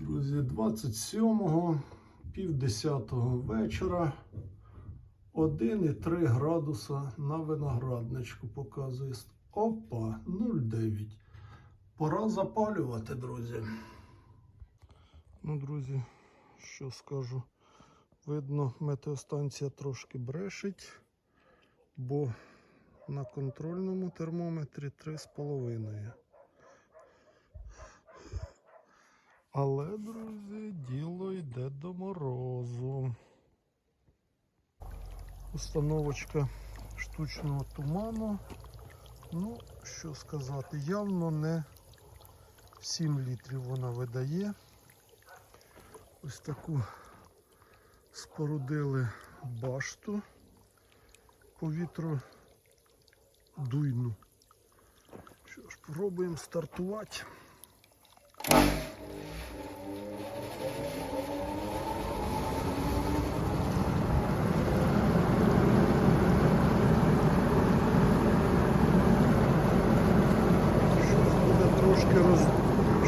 Друзі, 27-го, пів вечора. 1,3 градуса на виноградничку показує. Опа, 0,9. Пора запалювати, друзі. Ну, друзі, що скажу. Видно, метеостанція трошки брешить, бо на контрольному термометрі 3,5. Але, друзі, діло йде до морозу. Установочка штучного туману. Ну, що сказати, явно не 7 літрів вона видає. Ось таку спорудили башту повітродуйну. Що ж, пробуємо стартувати.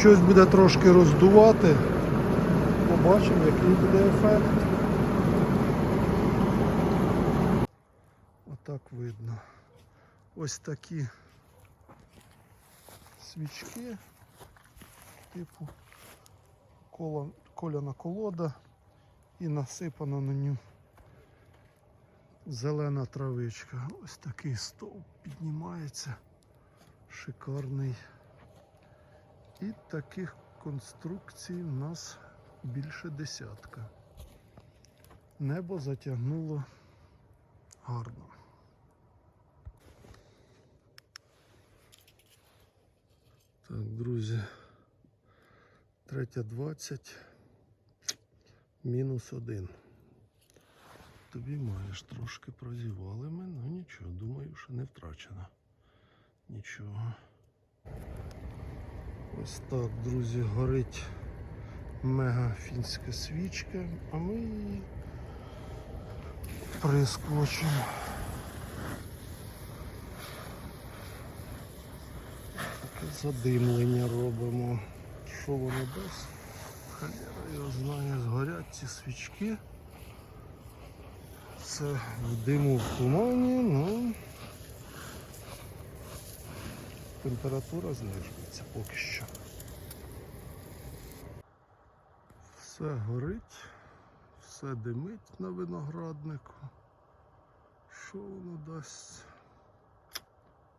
Щось буде трошки роздувати. Побачимо, який буде ефект. Отак видно. Ось такі свічки, типу коляна колода і насипана на ню зелена травичка. Ось такий стовп піднімається. Шикарний. І таких конструкцій в нас більше десятка. Небо затягнуло гарно. Так, друзі, третя 20, мінус один. Тобі маєш трошки прозівали ми, ну нічого, думаю, що не втрачено. Нічого. Ось так, друзі, горить мега фінська свічка, а ми її прискочимо. Таке задимлення робимо. Що воно дасть? Халера його знає, згорять ці свічки. Це в диму в тумані, ну температура знижується поки що. Все горить, все димить на винограднику. Що воно дасть?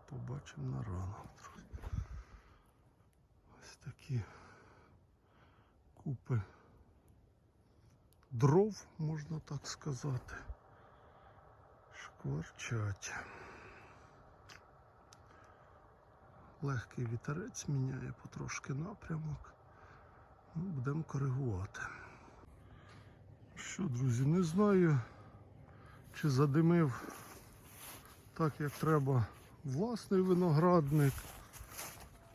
Побачимо на ранок. Ось такі купи дров, можна так сказати. Шкварчать. Легкий вітерець міняє потрошки напрямок. Ну, будемо коригувати. Що, друзі, не знаю, чи задимив так, як треба власний виноградник.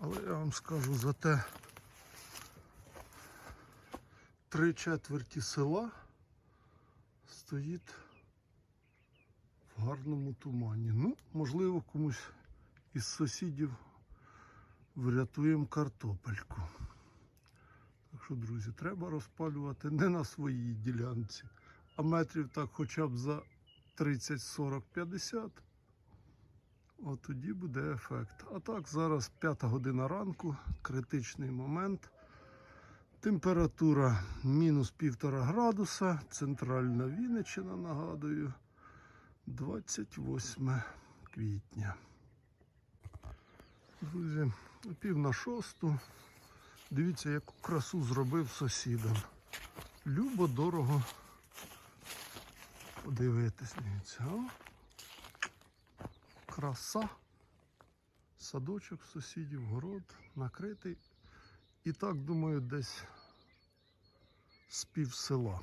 Але я вам скажу за те три четверті села стоїть в гарному тумані. Ну, можливо, комусь із сусідів врятуємо картопельку. Так що, друзі, треба розпалювати не на своїй ділянці, а метрів так хоча б за 30, 40, 50. От тоді буде ефект. А так, зараз 5 година ранку, критичний момент. Температура мінус 1,5 градуса, центральна Вінниччина, нагадую, 28 квітня. Друзі, пів на шосту. Дивіться, яку красу зробив сусідам. Любо дорого подивитись. Дивіться. О. Краса. Садочок сусідів, город накритий. І так, думаю, десь з пів села.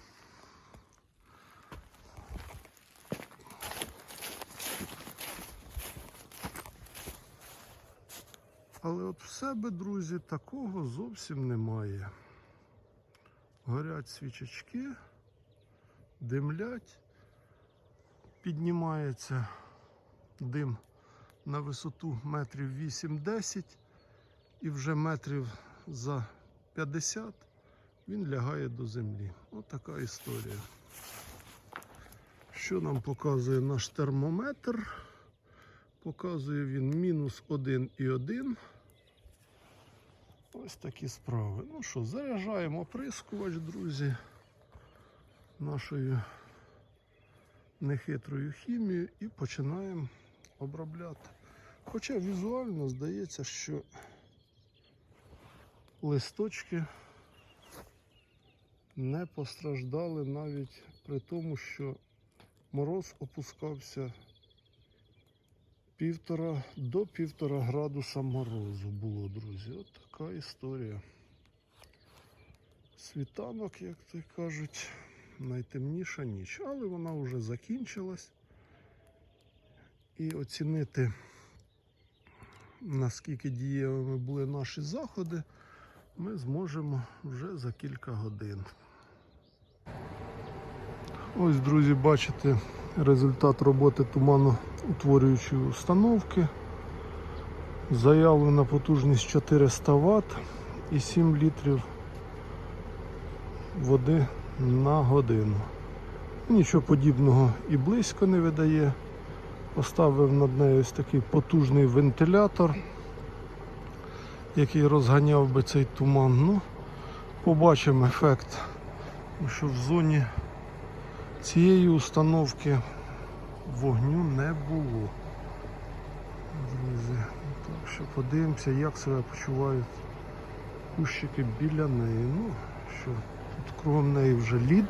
Але от в себе, друзі, такого зовсім немає. Горять свічечки, димлять, піднімається дим на висоту метрів 8-10 і вже метрів за 50 він лягає до землі. Ось така історія. Що нам показує наш термометр? Показує він мінус 1,1. Ось такі справи. Ну що, заряджаємо оприскувач, друзі, нашою нехитрою хімією і починаємо обробляти. Хоча візуально здається, що листочки не постраждали навіть при тому, що мороз опускався півтора до півтора градуса морозу було, друзі. От така історія. Світанок, як то кажуть, найтемніша ніч, але вона вже закінчилась. І оцінити, наскільки дієвими були наші заходи, ми зможемо вже за кілька годин. Ось, друзі, бачите результат роботи туманоутворюючої установки. Заявлена потужність 400 Вт і 7 літрів води на годину. Нічого подібного і близько не видає. Поставив над нею ось такий потужний вентилятор, який розганяв би цей туман. Ну, побачимо ефект, що в зоні цієї установки вогню не було. Друзі, так що подивимося, як себе почувають кущики біля неї. Ну, що тут кругом неї вже лід.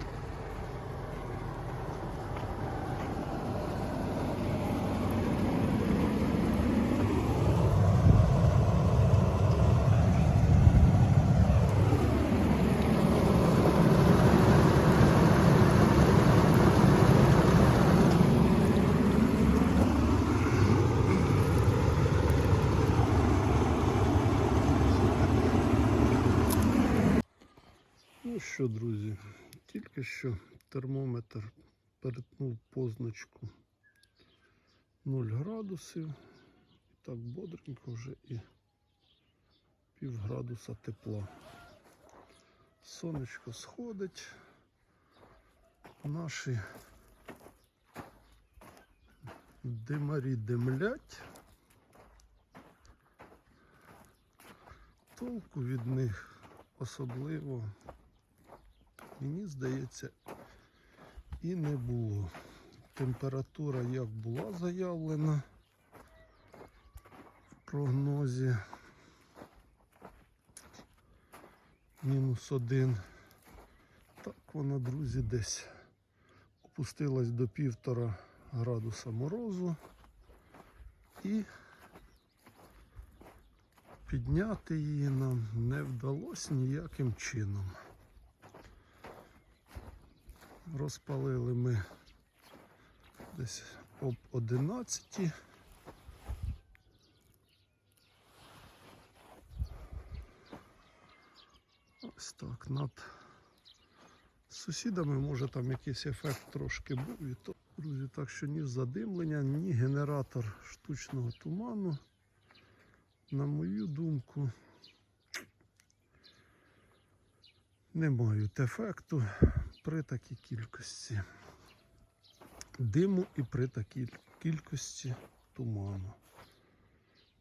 Ну що, друзі, тільки що термометр перетнув позначку 0 градусів. І так бодренько вже і пів градуса тепла. Сонечко сходить. Наші димарі димлять. Толку від них особливо мені здається, і не було. Температура як була заявлена в прогнозі. Мінус один. Так вона, друзі, десь опустилась до півтора градуса морозу і підняти її нам не вдалося ніяким чином. Розпалили ми десь об 11. Ось так над сусідами може там якийсь ефект трошки був. І то, друзі, так що ні задимлення, ні генератор штучного туману, на мою думку, не мають ефекту при такій кількості диму і при такій кількості туману.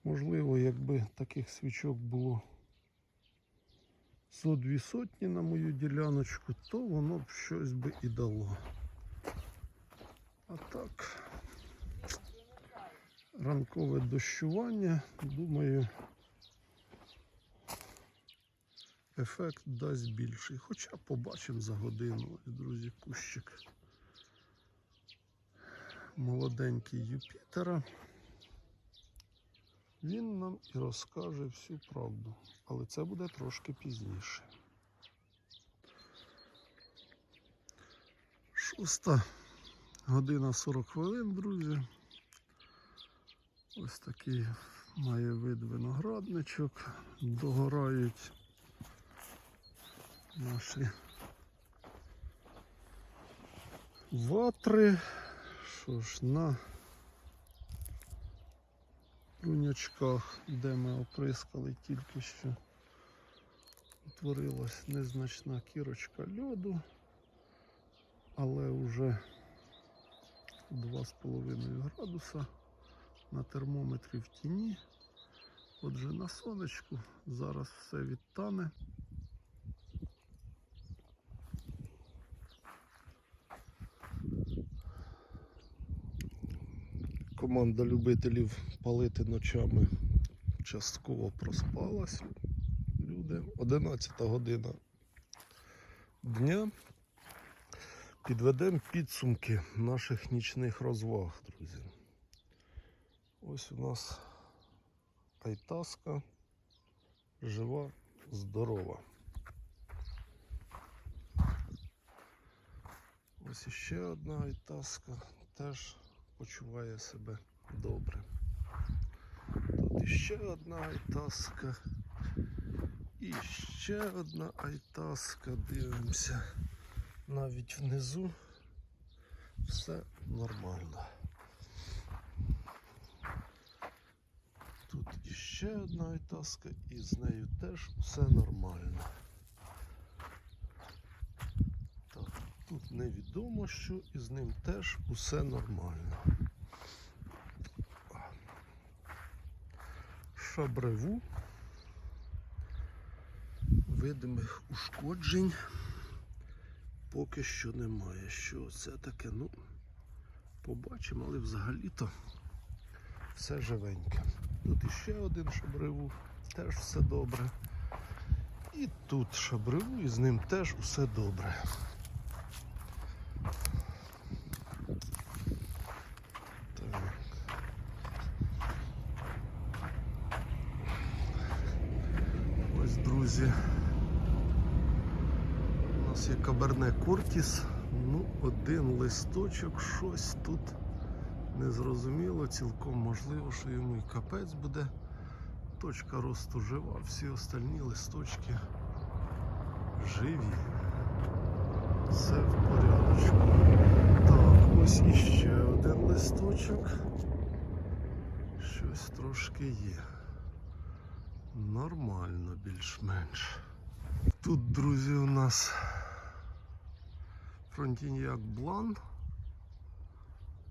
Можливо, якби таких свічок було зо дві сотні на мою діляночку, то воно б щось би і дало. А так, ранкове дощування, думаю, ефект дасть більший. Хоча побачимо за годину, друзі, кущик молоденький Юпітера. Він нам і розкаже всю правду, але це буде трошки пізніше. Шоста година 40 хвилин, друзі. Ось такий має вид виноградничок. Догорають наші ватри. Що ж, на брунячках, де ми оприскали тільки що. утворилась незначна кірочка льоду, але вже 2,5 градуса на термометрі в тіні. Отже, на сонечку зараз все відтане. Команда любителів палити ночами частково проспалась. Люди. 11 година дня. Підведемо підсумки наших нічних розваг, друзі. Ось у нас айтаска жива, здорова. Ось іще одна айтаска теж почуває себе добре. Тут іще одна айтаска. І ще одна айтаска. Дивимося. Навіть внизу все нормально. Тут іще одна айтаска і з нею теж все нормально. Так, тут невідомо що і з ним теж усе нормально. Шабреву видимих ушкоджень поки що немає. Що це таке? Ну, побачимо, але взагалі-то все живеньке. Тут іще один шабреву, теж все добре. І тут шабреву, і з ним теж все добре. Так. Ось, друзі. У нас є каберне Кортіс. Ну, один листочок, щось тут незрозуміло, цілком можливо, що йому і капець буде. Точка росту жива, всі остальні листочки живі. Все в порядочку. Так, ось іще один листочок. Щось трошки є. Нормально більш-менш. Тут, друзі, у нас фронтіньяк Блан.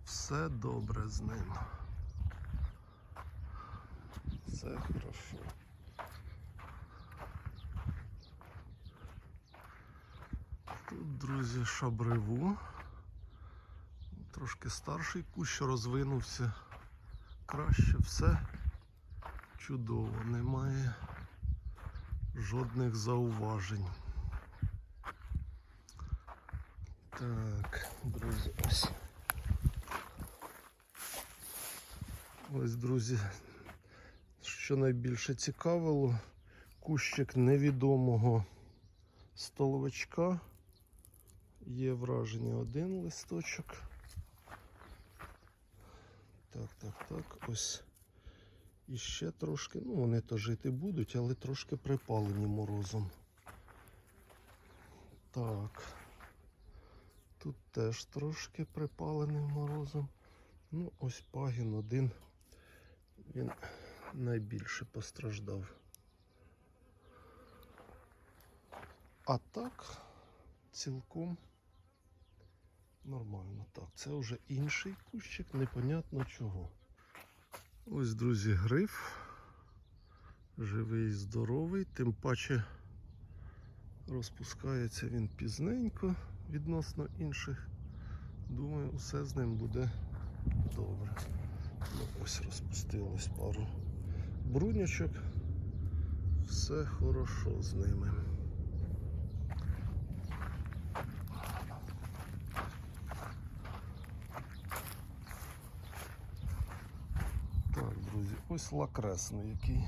Все добре з ним. Все хорошо. Тут, друзі, шабреву. Трошки старший кущ розвинувся. Краще все чудово, немає жодних зауважень. Так, друзі, ось. Ось, друзі, що найбільше цікавило, кущик невідомого столовичка. Є враження один листочок. Так, так, так, ось. І ще трошки, ну вони то жити будуть, але трошки припалені морозом. Так. Тут теж трошки припалений морозом. Ну, ось пагін один. Він найбільше постраждав. А так, цілком нормально. Так, це вже інший кущик, непонятно чого. Ось, друзі, гриф. Живий і здоровий, тим паче розпускається він пізненько відносно інших. Думаю, усе з ним буде добре. Ну, ось розпустилось пару брунячок. Все хорошо з ними. Так, друзі, ось лакресний, який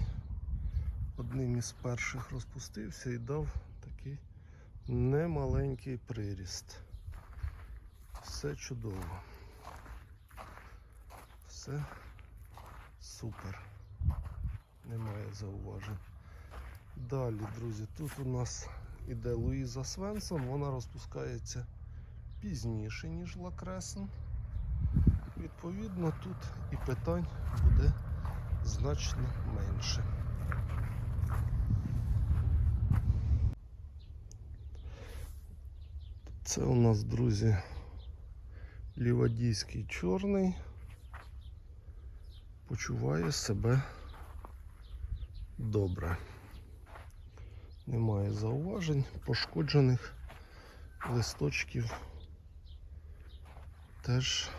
одним із перших розпустився і дав такий немаленький приріст. Все чудово. Все супер. Немає зауважень. Далі, друзі, тут у нас іде Луїза Свенсон, вона розпускається пізніше, ніж Лакресен. Відповідно, тут і питань буде значно менше. Це у нас, друзі, лівадійський чорний почуває себе добре. Немає зауважень, пошкоджених листочків теж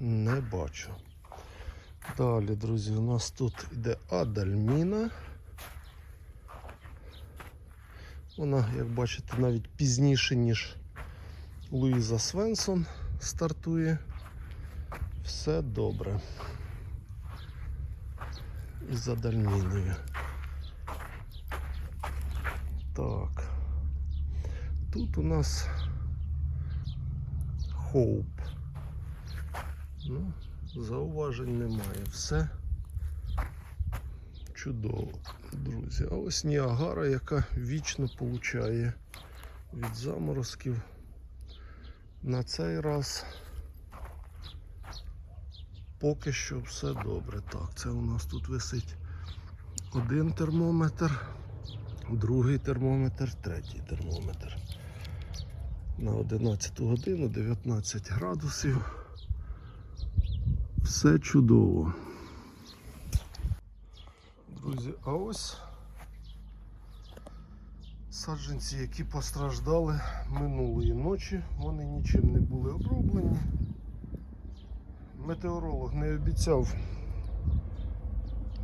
не бачу. Далі, друзі, у нас тут іде адальміна. Вона, як бачите, навіть пізніше, ніж Луїза Свенсон стартує. Все добре. Із адальміною. Так. Тут у нас Хоуп. Ну, зауважень немає. Все чудово, друзі. А ось Ніагара, яка вічно получає від заморозків. На цей раз поки що все добре. Так, це у нас тут висить один термометр, другий термометр, третій термометр. На 11 годину 19 градусів. Все чудово. Друзі, а ось саджанці, які постраждали минулої ночі, вони нічим не були оброблені. Метеоролог не обіцяв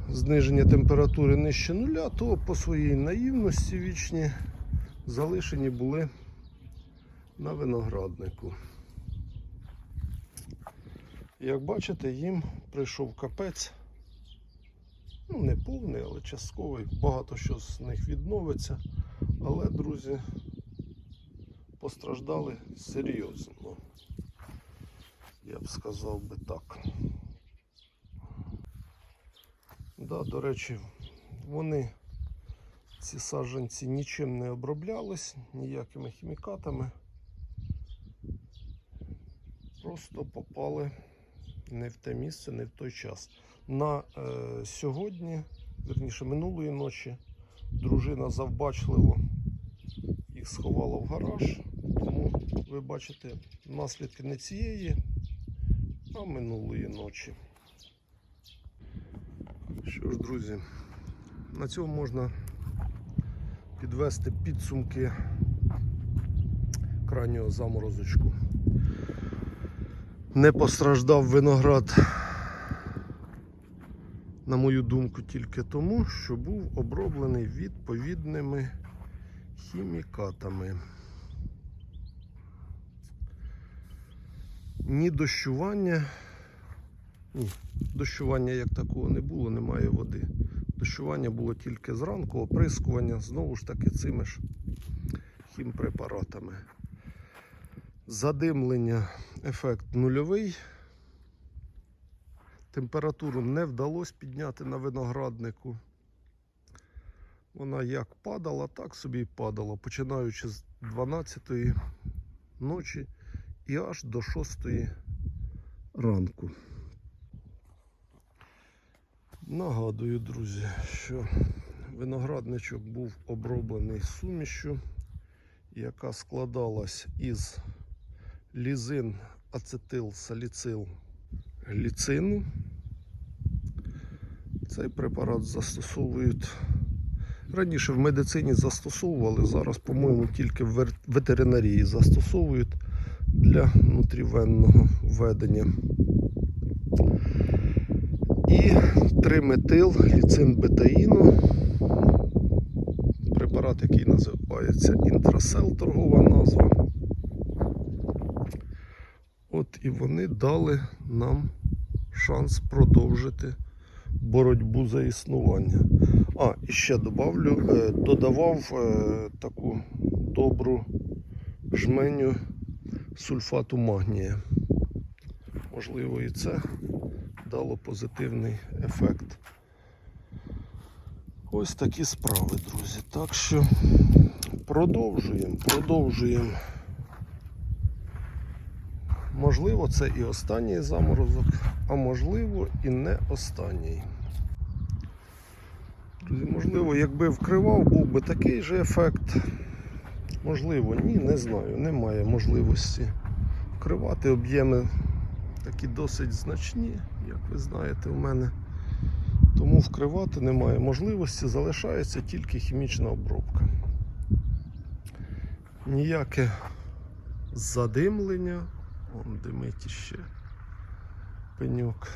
зниження температури нижче нуля, то по своїй наївності вічні залишені були на винограднику. Як бачите, їм прийшов капець. Ну, не повний, але частковий. Багато що з них відновиться. Але, друзі, постраждали серйозно. Я б сказав би так. Да, до речі, вони, ці саджанці, нічим не оброблялись, ніякими хімікатами. Просто попали не в те місце, не в той час. На е, сьогодні, верніше минулої ночі, дружина завбачливо їх сховала в гараж. Тому ви бачите наслідки не цієї, а минулої ночі. Що ж, друзі, на цьому можна підвести підсумки крайнього заморозочку. Не постраждав виноград, на мою думку, тільки тому, що був оброблений відповідними хімікатами. Ні дощування, ні, дощування як такого не було, немає води. Дощування було тільки зранку, оприскування знову ж таки цими ж хімпрепаратами. Задимлення ефект нульовий. Температуру не вдалося підняти на винограднику. Вона як падала, так собі і падала, починаючи з 12 ночі і аж до 6 ранку. Нагадую, друзі, що виноградничок був оброблений сумішю, яка складалась із лізин, ацетил, саліцил, гліцину. Цей препарат застосовують раніше в медицині застосовували, зараз, по-моєму, тільки в ветеринарії застосовують для внутрівенного введення. І 3-метил гліцин бетаїну. Препарат, який називається інтрасел, торгова назва. От і вони дали нам шанс продовжити боротьбу за існування. А, і ще добавлю, е, додавав е, таку добру жменю сульфату магнія. Можливо, і це дало позитивний ефект. Ось такі справи, друзі. Так що продовжуємо, продовжуємо. Можливо, це і останній заморозок, а можливо і не останній. Друзі, можливо, якби вкривав, був би такий же ефект. Можливо, ні, не знаю. Немає можливості вкривати об'єми такі досить значні, як ви знаєте, у мене. Тому вкривати немає можливості, залишається тільки хімічна обробка. Ніяке задимлення, он димить іще пеньок,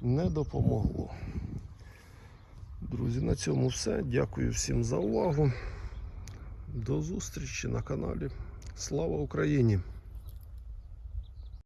не допомогло. Друзі, на цьому все. Дякую всім за увагу. До зустрічі на каналі. Слава Україні!